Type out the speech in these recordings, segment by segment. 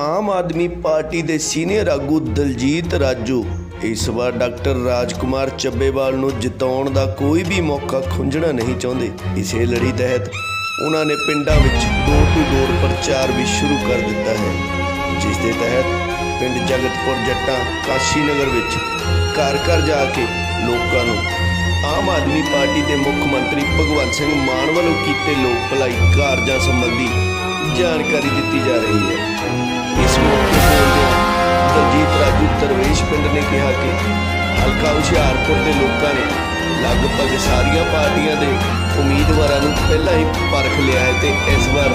Aam Aadmi party ਦੇ senior ਆਗੂ ਦਲਜੀਤ ਰਾਜੂ ਇਸ ਵਾਰ ਡਾਕਟਰ ਰਾਜਕੁਮਾਰ ਚੱਬੇਵਾਲ ਨੂੰ ਜਿਤਾਉਣ ਦਾ ਕੋਈ ਵੀ ਮੌਕਾ ਖੁੰਝਣਾ ਨਹੀਂ ਚਾਹੁੰਦੇ। ਇਸੇ ਲੜੀ ਤਹਿਤ ਉਹਨਾਂ ਨੇ ਪਿੰਡਾਂ ਵਿੱਚ ਡੋਰ ਟੂ ਡੋਰ ਪ੍ਰਚਾਰ ਵੀ ਸ਼ੁਰੂ ਕਰ ਦਿੱਤਾ ਹੈ। ਜਿਸ ਦੇ ਤਹਿਤ ਪਿੰਡ ਜਗਤਪੁਰ ਜੱਟਾਂ ਕਾਸ਼ੀ ਨਗਰ ਵਿੱਚ ਘਰ ਘਰ ਜਾ ਕੇ ਲੋਕਾਂ ਨੂੰ ਆਮ ਆਦਮੀ ਪਾਰਟੀ ਦੇ ਮੁੱਖ ਮੰਤਰੀ ਭਗਵੰਤ ਸਿੰਘ ਮਾਨ ਵੱਲੋਂ ਕੀਤੇ ਲੋਕ ਭਲਾਈ ਕਾਰਜਾਂ ਸੰਬੰਧੀ ਜਾਣਕਾਰੀ ਦਿੱਤੀ ਜਾ ਰਹੀ ਹੈ। ਇਸ ਮੌਕੇ ਬੋਲਦਿਆਂ ਦਲਜੀਤ ਰਾਜੂ ਦਰਵੇਸ਼ ਪਿੰਡ ਨੇ ਕਿਹਾ ਕਿ ਹਲਕਾ ਹੁਸ਼ਿਆਰਪੁਰ ਦੇ ਲੋਕਾਂ ਨੇ ਲਗਭਗ ਸਾਰੀਆਂ ਪਾਰਟੀਆਂ ਦੇ ਉਮੀਦਵਾਰਾਂ ਨੂੰ ਪਹਿਲਾਂ ਹੀ ਪਰਖ ਲਿਆ ਹੈ ਤੇ ਇਸ ਵਾਰ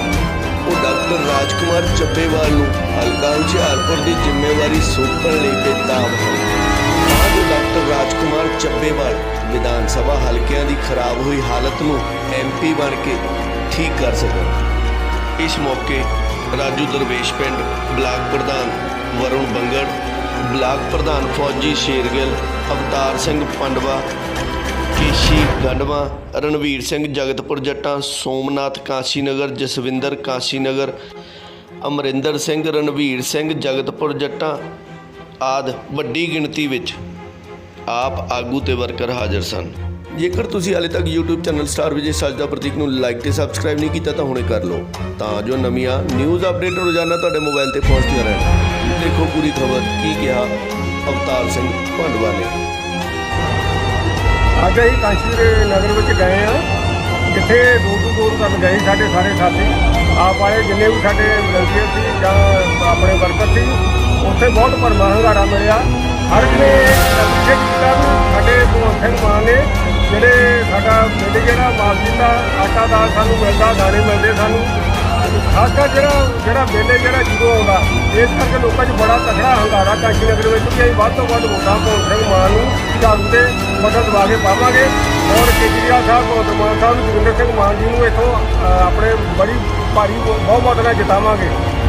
ਉਹ ਡਾਕਟਰ ਰਾਜਕੁਮਾਰ ਚੱਬੇਵਾਲ ਨੂੰ ਹਲਕਾ ਹੁਸ਼ਿਆਰਪੁਰ ਦੀ ਜ਼ਿੰਮੇਵਾਰੀ ਸੌਂਪਣ ਲਈ ਬੇਤਾਬ ਹਨ। ਤਾਂ ਜੋ ਡਾਕਟਰ ਰਾਜਕੁਮਾਰ ਚੱਬੇਵਾਲ ਵਿਧਾਨ ਸਭਾ ਹਲਕਿਆਂ ਦੀ ਖਰਾਬ ਹੋਈ ਹਾਲਤ ਨੂੰ ਐਮਪੀ ਬਣ ਕੇ ਠੀਕ ਕਰ ਸਕਣ ਇਸ ਮੌਕੇ ਰਾਜੂ ਦਰਵੇਸ਼ ਪਿੰਡ ਬਲਾਕ ਪ੍ਰਧਾਨ ਵਰੁਣ ਬੰਗੜ, ਬਲਾਕ ਪ੍ਰਧਾਨ ਫੌਜੀ ਸ਼ੇਰਗਿੱਲ, ਅਵਤਾਰ ਸਿੰਘ ਪੰਡਵਾ, ਕੇਸ਼ੀ ਗੰਡਵਾ, ਰਣਵੀਰ ਸਿੰਘ ਜਗਤਪੁਰ ਜੱਟਾਂ, ਸੋਮਨਾਥ ਕਾਸ਼ੀ ਨਗਰ ਜਸਵਿੰਦਰ ਕਾਸ਼ੀ ਨਗਰ ਅਮਰਿੰਦਰ ਸਿੰਘ, ਰਣਵੀਰ ਸਿੰਘ ਜਗਤਪੁਰ ਜੱਟਾਂ ਆਦ ਵੱਡੀ ਗਿਣਤੀ ਵਿੱਚ ਆਪ ਆਗੂ ਤੇ ਵਰਕਰ ਹਾਜ਼ਰ ਸਨ। ਜੇਕਰ ਤੁਸੀਂ ਹਾਲੇ ਤੱਕ YouTube ਚੈਨਲ ਸਟਾਰ ਵਿਜੇ ਸੱਚ ਪ੍ਰਤੀਕ ਨੂੰ ਲਾਈਕ ਤੇ ਸਬਸਕ੍ਰਾਈਬ ਨਹੀਂ ਕੀਤਾ ਤਾਂ ਹੁਣੇ ਕਰ ਲਓ। ਤਾਂ ਜੋ ਨਵੀਆਂ ਨਿਊਜ਼ ਅਪਡੇਟ ਰੋਜ਼ਾਨਾ ਤੁਹਾਡੇ ਮੋਬਾਈਲ ਤੇ ਪਹੁੰਚਦੀਆਂ ਰਹਿਣ। ਦੇਖੋ ਪੂਰੀ ਖਬਰ, ਕੀ ਕਿਹਾ ਅਵਤਾਰ ਸਿੰਘ ਭੰਡਵਾ ਨੇ ਅੱਜ ਅਸੀਂ ਕਾਂਸ਼ੀ ਨਗਰ ਵਿੱਚ ਗਏ ਆ ਜਿੱਥੇ ਦੂਰ ਤੋਂ ਦੂਰ ਕਰਨ ਗਏ ਸਾਡੇ ਸਾਰੇ ਸਾਥੀ। ਆਪ ਵਾਲੇ ਜਿੰਨੇ ਵੀ ਸਾਡੇ ਵਲੰਟੀਅਰ ਸੀ ਜਾਂ ਆਪਣੇ ਵਰਕਰ ਸੀ, ਉੱਥੇ ਬਹੁਤ ਭਰਮਾ ਹੰਗਾਰਾ ਮਿਲਿਆ। ਜਿਹੜੇ ਸਾਡਾ ਮਿਲ ਜਿਹੜਾ ਮਾਰਜਿਨ ਦਾ ਆਟਾ ਦਾਲ ਸਾਨੂੰ ਮਿਲਦਾ, ਦਾਣੇ ਮਿਲਦੇ ਸਾਨੂੰ। ਖਾਸ ਕਰ ਜਿਹੜਾ ਜਿਹੜਾ ਮੇਲੇ ਜਿਹੜਾ ਜਦੋਂ ਆਉਂਦਾ ਇਸ ਕਰਕੇ ਲੋਕਾਂ 'ਚ ਬੜਾ ਤਕੜਾ ਹੰਗਾਰਾ ਕਾਂਸ਼ੀ ਨਗਰ ਵਿੱਚ ਕਿ ਅਸੀਂ ਵੱਧ ਤੋਂ ਵੱਧ ਵੋਟਾਂ ਭਗਵੰਤ ਸਿੰਘ ਮਾਨ ਨੂੰ ਝਾੜੂ ਤੇ ਮਦਦ ਦਵਾ ਕੇ ਪਾਵਾਂਗੇ। ਔਰ ਕੇਜਰੀਵਾਲ ਸਾਹਿਬ, ਭਗਵੰਤ ਮਾਨ ਸਾਹਿਬ ਨੂੰ ਜੋਗਿੰਦਰ ਸਿੰਘ ਮਾਨ ਜੀ ਨੂੰ ਇੱਥੋਂ ਆਪਣੇ ਬੜੀ ਭਾਰੀ ਬਹੁਮਤ ਨਾਲ ਜਿਤਾਵਾਂਗੇ।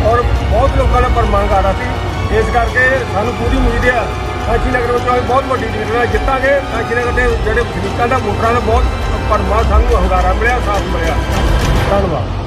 ਔਰ ਬਹੁਤ ਲੋਕਾਂ ਦਾ ਪਰਮਾਨ ਆ ਸੀ। ਇਸ ਕਰਕੇ ਸਾਨੂੰ ਪੂਰੀ ਉਮੀਦ ਹੈ ਕਾਂਸ਼ੀ ਨਗਰ ਵਿੱਚ ਅਸੀਂ ਬਹੁਤ ਵੱਡੀ ਲੀਡ ਨਾਲ ਜਿੱਤਾਂਗੇ। ਕਾਂਸ਼ੀ ਨਗਰ ਦੇ ਜਿਹੜੇ ਵਸਨੀਕਾਂ ਦਾ ਵੋਟਰਾਂ ਦਾ ਬਹੁਤ ਪਰਮਾ ਸਾਨੂੰ ਹੰਗਾਰਾ ਮਿਲਿਆ, ਸਾਥ ਮਿਲਿਆ। ਧੰਨਵਾਦ।